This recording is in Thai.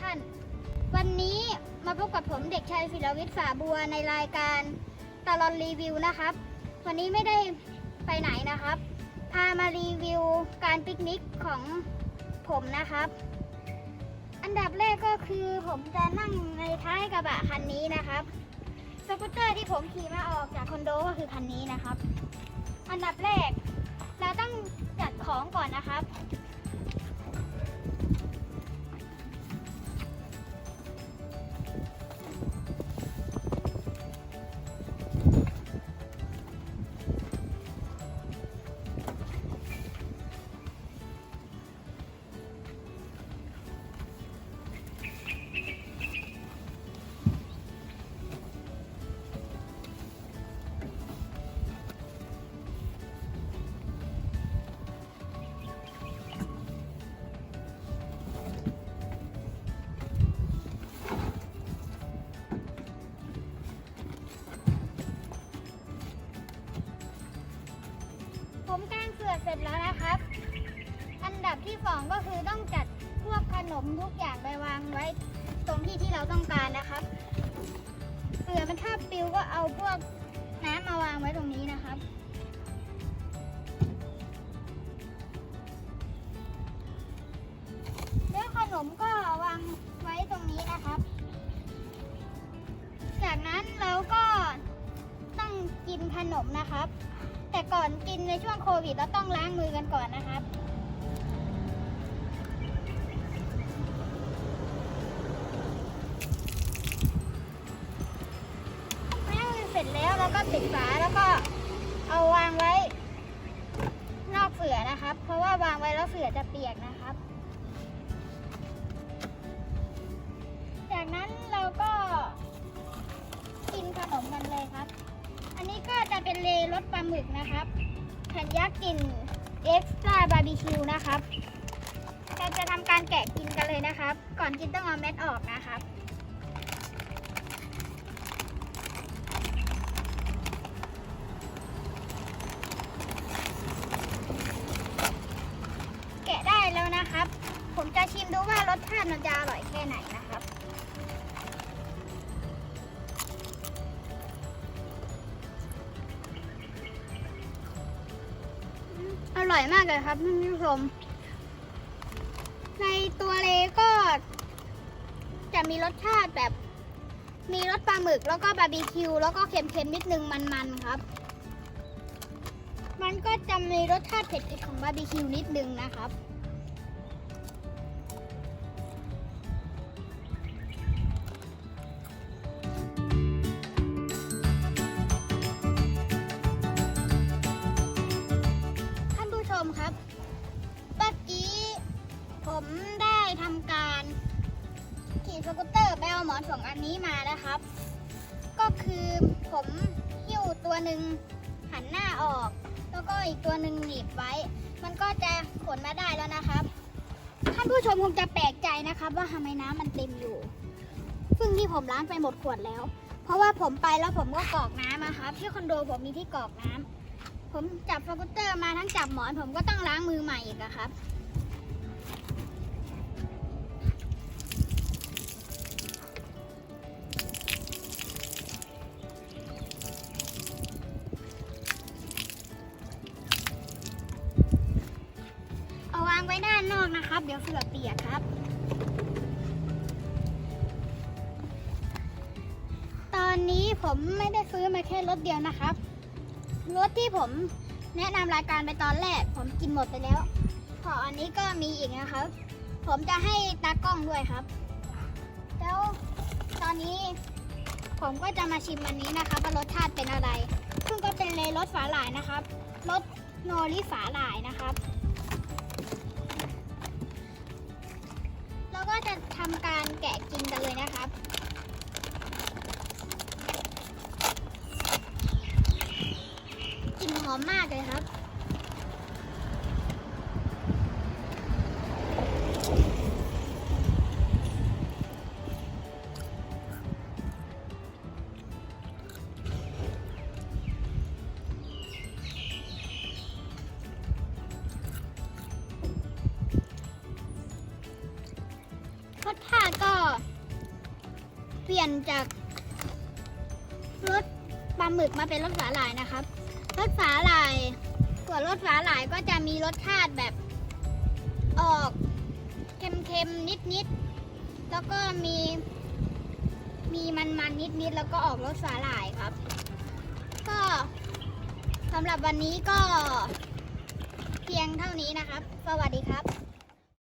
ท่าน วันนี้มาพบกับผมเด็กชายศิลวิทย์ฝาบัวในรายการตลอนรีวิวนะครับ วันนี้ไม่ได้ไปไหนนะครับ พามารีวิวการปิกนิกของผมนะครับ อันดับแรกก็คือผมจะนั่งในท้ายกระบะคันนี้นะครับ สกูตเตอร์ที่ผมขี่มาออกจากคอนโดก็คือคันนี้นะครับ อันดับแรก เสร็จแล้วนะครับ อันดับที่สองก็คือต้องจัดพวกขนมทุกอย่างไปวางไว้ ตรงที่ที่เราต้องการนะครับเสือมันถ้าปิวก็เอาพวกน้ำมาวางไว้ตรงนี้นะครับ แล้วขนมก็วางไว้ตรงนี้นะครับ จากนั้นเราก็ต้องกินขนมนะครับ อนกินในช่วงโควิดเราต้องล้างมือกันก่อนนะครับ ล้างมือเสร็จแล้วเราก็ปิดฝาแล้วก็เอาวางไว้ นอกเสือนะครับ เพราะว่าวางไว้แล้วเสือจะเปียกนะครับ จากนั้นเราก็กินขนมกันเลยครับ อันนี้ก็จะเป็นเลรสปลาหมึกนะครับ แชนยักษ์กลิ่นเอ็กซ์ตร้าบาร์บีคิวนะครับเราจะทำการแกะกินกันเลยนะครับ ก่อนกินต้องเอาเม็ดออกนะครับแกะได้แล้วนะครับ ผมจะชิมดูว่ารสชาติมันจะอร่อยแค่ไหนนะครับ ร่อยมากเลยครับท่านผู้ชม ในตัวเลก็จะมีรสชาติแบบ มีรสปลาหมึกแล้วก็บาร์บีคิว แล้วก็เค็มๆนิดนึงมันๆครับ มันก็จะมีรสชาติเผ็ดๆของบาร์บีคิวนิดนึงนะครับ ผมได้ทำการขี่สกูตเตอร์ไปเอาหมอนสองอันนี้มานะครับ ก็คือผมหิ้วตัวหนึ่งหันหน้าออก แล้วก็อีกตัวหนึ่งหนีบไว้ มันก็จะขนมาได้แล้วนะครับ ท่านผู้ชมคงจะแปลกใจนะครับ ว่าทำไมน้ำมันเต็มอยู่ซึ่งที่ผมล้างไปหมดขวดแล้ว เพราะว่าผมไปแล้วผมก็กรอกน้ำนะครับที่คอนโดผมมีที่กรอกน้ำผมจับสกูตเตอร์มาทั้งจับหมอนผมก็ต้องล้างมือใหม่อีกอะครับาวางไว้ด้านนอกนะครับ เดี๋ยวเสือเปียกครับ ตอนนี้ผมไม่ได้ซื้อมาแค่รถเดียวนะครับ รถที่ผมแนะนำรายการไปตอนแรก ผมกินหมดไปแล้วพออันนี้ก็มีอีกนะครับ ผมจะให้ตากล้องด้วยครับ แล้วตอนนี้ผมก็จะมาชิมอันนี้นะครับว่ารสชาติเป็นอะไรซึ่งก็เป็นเลยรสฝาหร่ายนะครับรสโนริฝาหร่ายนะครับ อมมากเลยครับ รสชาติก็ เปลี่ยนจากรสปลาหมึกมาเป็นรสสาหร่ายนะครับ รสฝาหลายส่วนรสฝาหลายก็จะมีรสชาติแบบออกเค็มๆนิดๆ แล้วก็มี มีมันๆนิดๆ แล้วก็ออกรสฝาหลายครับ ก็สำหรับวันนี้ก็เพียงเท่านี้นะครับ สวัสดีครับ